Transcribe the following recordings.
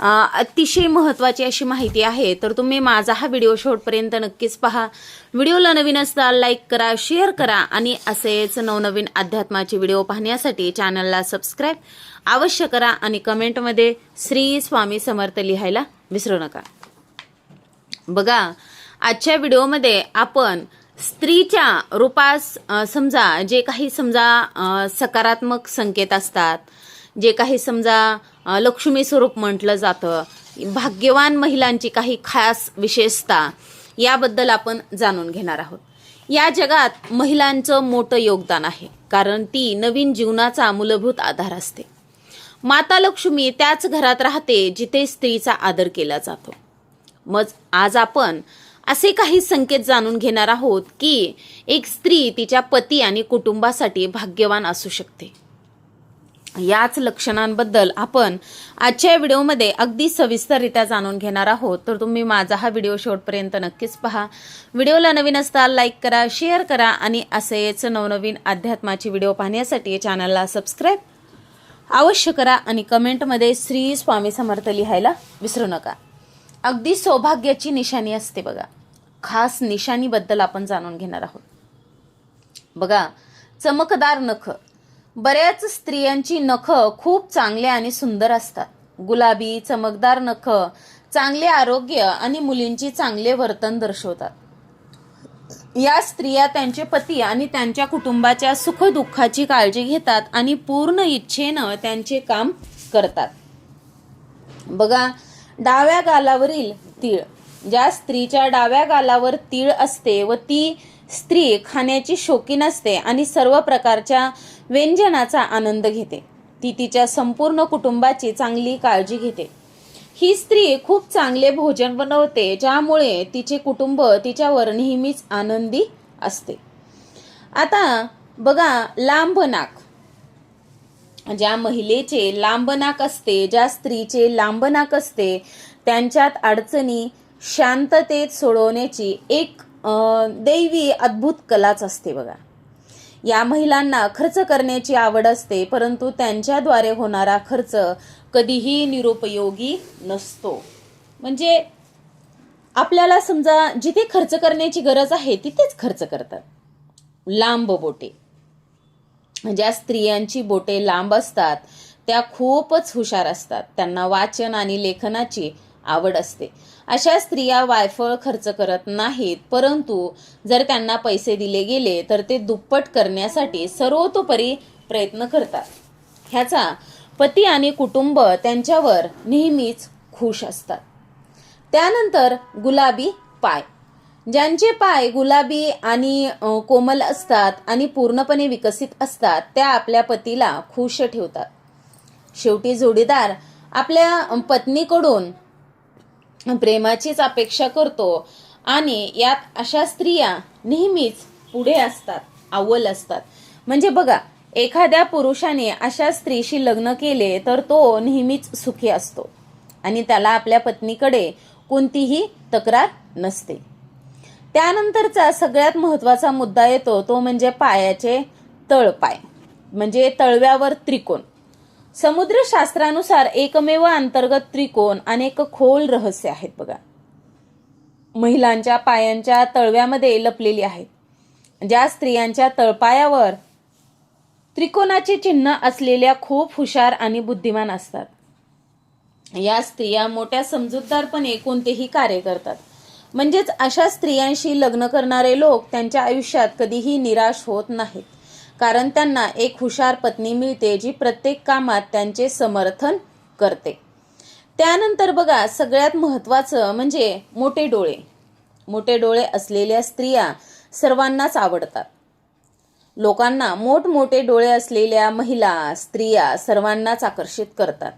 अतिशय महत्त्वाची अशी माहिती आहे. तर तुम्ही माझा हा व्हिडिओ शेवटपर्यंत नक्कीच पहा. व्हिडिओला नवीन असताल लाईक करा शेअर करा आणि असेच नवनवीन अध्यात्माचे व्हिडिओ पाहण्यासाठी चॅनलला सबस्क्राईब अवश्य करा आणि कमेंटमध्ये श्री स्वामी समर्थ लिहायला विसरू नका. बघा आजच्या व्हिडिओमध्ये आपण स्त्रीच्या रूपास समजा जे काही समजा सकारात्मक संकेत असतात जे काही समजा लक्ष्मी स्वरूप म्हटलं जातं. भाग्यवान महिलांची काही खास विशेषता याबद्दल आपण जाणून घेणार आहोत. या जगात महिलांचं मोठं योगदान आहे कारण ती नवीन जीवनाचा मूलभूत आधार असते. माता लक्ष्मी त्याच घरात राहते जिथे स्त्रीचा आदर केला जातो. मग आज आपण असे काही संकेत जाणून घेणार आहोत की एक स्त्री तिच्या पती आणि कुटुंबासाठी भाग्यवान असू शकते. याच लक्षणांबद्दल आपण आजच्या व्हिडिओमध्ये अगदी सविस्तररित्या जाणून घेणार आहोत. तर तुम्ही माझा हा व्हिडिओ शेवटपर्यंत नक्कीच पहा. व्हिडिओला नवीन असता लाईक करा शेअर करा आणि असेच नवनवीन अध्यात्माचे व्हिडिओ पाहण्यासाठी चॅनलला सबस्क्राईब अवश्य करा आणि कमेंटमध्ये श्री स्वामी समर्थ लिहायला विसरू नका. अगदी सौभाग्याची निशाणी असते बघा. खास निशाणीबद्दल आपण जाणून घेणार आहोत. बघा चमकदार नख. बऱ्याच स्त्रियांची नख खूप चांगले आणि सुंदर असतात. गुलाबी चमकदार नख चांगले आरोग्य आणि मुलींची चांगले वर्तन दर्शवतात. या स्त्रिया त्यांचे पती आणि त्यांच्या कुटुंबाच्या सुखदुःखाची काळजी घेतात आणि पूर्ण इच्छेनं त्यांचे काम करतात. बघा डाव्या गालावरील तीळ. ज्या स्त्रीच्या डाव्या गालावर तीळ असते व ती स्त्री खाण्याची शौकीन असते आणि सर्व प्रकारच्या व्यंजनाचा आनंद घेते. ती तिच्या संपूर्ण कुटुंबाची चांगली काळजी घेते. ही स्त्री खूप चांगले भोजन बनवते ज्यामुळे तिचे कुटुंब तिच्यावर नेहमीच आनंदी असते. आता बघा लांब नाक. ज्या महिलेचे लांब नाक असते ज्या स्त्रीचे लांब नाक असते त्यांच्यात अडचणी शांततेत सोडवण्याची एक दैवी अद्भुत कलाच असते बघा. या महिलांना खर्च करण्याची आवड असते परंतु त्यांच्याद्वारे होणारा खर्च कधीही निरुपयोगी नसतो. म्हणजे आपल्याला समजा जिथे खर्च करण्याची गरज आहे तिथेच खर्च करतात. लांब बोटे. म्हणजे ज्या स्त्रियांची बोटे लांब असतात त्या खूपच हुशार असतात. त्यांना वाचन आणि लेखनाची आवड असते. अशा स्त्रिया वायफळ खर्च करत नाहीत परंतु जर त्यांना पैसे दिले गेले तर ते दुप्पट करण्यासाठी सर्वतोपरी प्रयत्न करतात. ह्याचा पती आणि कुटुंब त्यांच्यावर नेहमीच खुश असतात. त्यानंतर गुलाबी पाय. ज्यांचे पाय गुलाबी आणि कोमल असतात आणि पूर्णपणे विकसित असतात त्या आपल्या पतीला खुश ठेवतात. शेवटी जोडीदार आपल्या पत्नीकडून प्रेमाचीच अपेक्षा करतो. आणि यात अशा स्त्रिया नेहमीच पुढे असतात अव्वल असतात. म्हणजे बघा एखाद्या पुरुषाने अशा स्त्रीशी लग्न केले तर तो नेहमीच सुखी असतो. आणि त्याला आपल्या पत्नीकडे कोणतीही तक्रार नसते. त्यानंतरचा सगळ्यात महत्त्वाचा मुद्दा येतो तो म्हणजे पायाचे तळपाय. म्हणजे तळव्यावर त्रिकोण. समुद्रशास्त्रानुसार एकमेव अंतर्गत त्रिकोण अनेक खोल रहस्य आहेत बघा. महिलांच्या पायांच्या तळव्यामध्ये लपलेली आहेत. ज्या स्त्रियांच्या तळपायावर त्रिकोणाचे चिन्ह असलेल्या खूप हुशार आणि बुद्धिमान असतात. या स्त्रिया मोठ्या समजूतदारपणे कोणतेही कार्य करतात. म्हणजेच अशा स्त्रियांशी लग्न करणारे लोक त्यांच्या आयुष्यात कधीही निराश होत नाहीत. कारण त्यांना एक हुशार पत्नी मिळते जी प्रत्येक कामात त्यांचे समर्थन करते. त्यानंतर बघा सगळ्यात महत्त्वाचं म्हणजे मोठे डोळे. मोठे डोळे असलेल्या स्त्रिया सर्वांनाच आवडतात. लोकांना मोठमोठे डोळे असलेल्या महिला स्त्रिया सर्वांनाच आकर्षित करतात.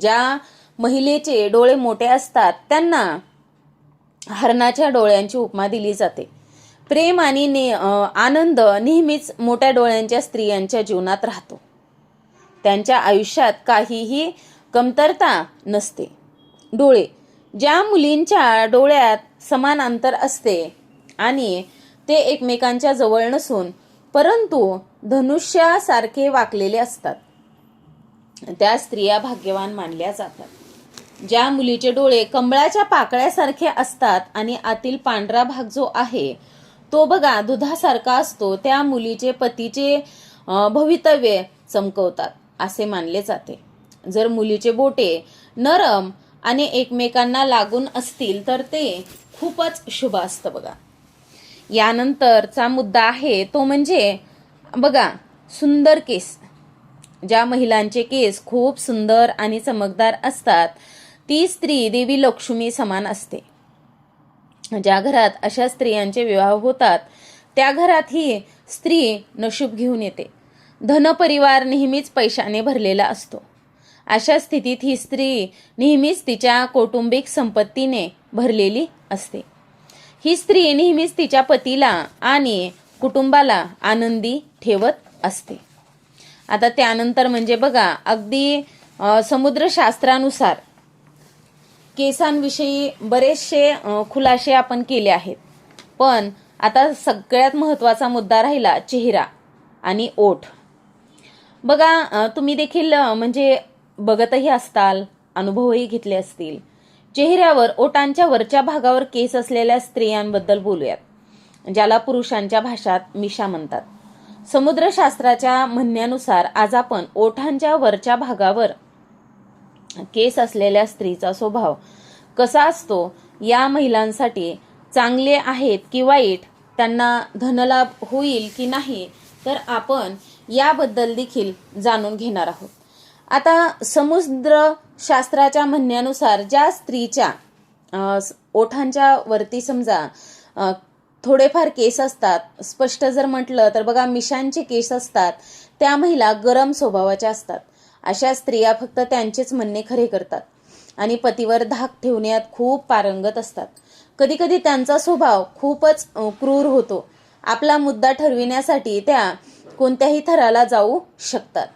ज्या महिलेचे डोळे मोठे असतात त्यांना हरणाच्या डोळ्यांची उपमा दिली जाते. प्रेम आणि ने आनंद नेहमीच मोठ्या डोळ्यांच्या स्त्रियांच्या जीवनात राहतो. त्यांच्या आयुष्यात काहीही कमतरता नसते. डोळे ज्या मुलींच्या डोळ्यात समान अंतर असते आणि ते एकमेकांच्या जवळ नसून परंतु धनुष्यासारखे वाकलेले असतात. त्या स्त्रिया भाग्यवान मानल्या जातात. ज्या मुलीचे डोळे कमळाच्या पाकळ्यासारखे असतात आणि आतील पांढरा भाग जो आहे तो बघा दुधासारखा असतो त्या मुलीचे पतीचे भवितव्य चमकवतात असे मानले जाते. जर मुलीचे बोटे नरम आणि एकमेकांना लागून असतील तर ते खूपच शुभ असतं बघा. यानंतरचा मुद्दा आहे तो म्हणजे बघा सुंदर केस. ज्या महिलांचे केस खूप सुंदर आणि चमकदार असतात ती स्त्री देवी लक्ष्मी समान असते. ज्या घरात अशा स्त्रियांचे विवाह होतात त्या घरात ही स्त्री नशीब घेऊन येते. धनपरिवार नेहमीच पैशाने भरलेला असतो. अशा स्थितीत ही स्त्री नेहमीच तिच्या कौटुंबिक संपत्तीने भरलेली असते. ही स्त्री नेहमीच तिच्या पतीला आणि कुटुंबाला आनंदी ठेवत असते. आता त्यानंतर म्हणजे बघा अगदी समुद्रशास्त्रानुसार केसांविषयी बरेचसे खुलासे आपण केले आहेत. पण आता सगळ्यात महत्त्वाचा मुद्दा राहिला चेहरा आणि ओठ. बघा तुम्ही देखील म्हणजे बघतही असताल अनुभवही घेतले असतील. चेहऱ्यावर ओटांच्या वरच्या भागावर केस असलेल्या स्त्रियांबद्दल बोलूयात ज्याला पुरुषांच्या भाषात मिशा म्हणतात. समुद्रशास्त्राच्या म्हणण्यानुसार आज आपण ओठांच्या वरच्या भागावर केस असलेल्या स्त्रीचा स्वभाव कसा असतो या महिलांसाठी चांगले आहेत की वाईट त्यांना धनलाभ होईल की नाही तर आपण याबद्दल देखील जाणून घेणार आहोत. आता समुद्र शास्त्राच्या म्हणण्यानुसार ज्या स्त्रीच्या ओठांच्या वरती समजा थोडेफार केस असतात स्पष्ट जर म्हटलं तर बघा मिशांचे केस असतात त्या महिला गरम स्वभावाच्या असतात. अशा स्त्रिया फक्त त्यांचेच म्हणणे खरे करतात आणि पतीवर धाक ठेवण्यात खूप पारंगत असतात. कधी कधी त्यांचा स्वभाव खूपच क्रूर होतो. आपला मुद्दा ठरविण्यासाठी त्या कोणत्याही थराला जाऊ शकतात.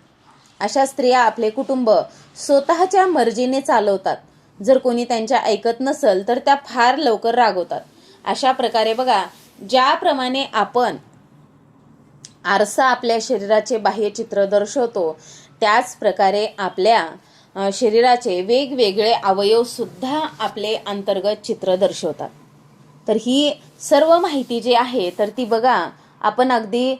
अशा स्त्रिया आपले कुटुंब स्वतःच्या मर्जीने चालवतात. जर कोणी त्यांच्या ऐकत नसेल तर त्या फार लवकर रागवतात. अशा प्रकारे बघा ज्याप्रमाणे आपण आरसा आपल्या शरीराचे बाह्य चित्र दर्शवतो त्याच प्रकारे आपल्या शरीराचे वेगवेगळे अवयवसुद्धा आपले अंतर्गत चित्र दर्शवतात. तर ही सर्व माहिती जी आहे तर ती बघा आपण अगदी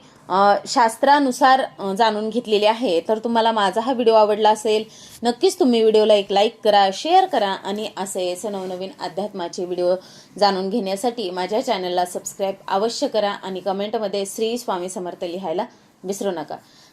शास्त्रानुसार जाणून घेतलेली आहे. तर तुम्हाला माझा हा व्हिडिओ आवडला असेल नक्कीच तुम्ही व्हिडिओला एक लाईक करा शेअर करा आणि असेच नवनवीन अध्यात्माचे व्हिडिओ जाणून घेण्यासाठी माझ्या चॅनलला सबस्क्राईब अवश्य करा आणि कमेंटमध्ये श्री स्वामी समर्थ लिहायला विसरू नका.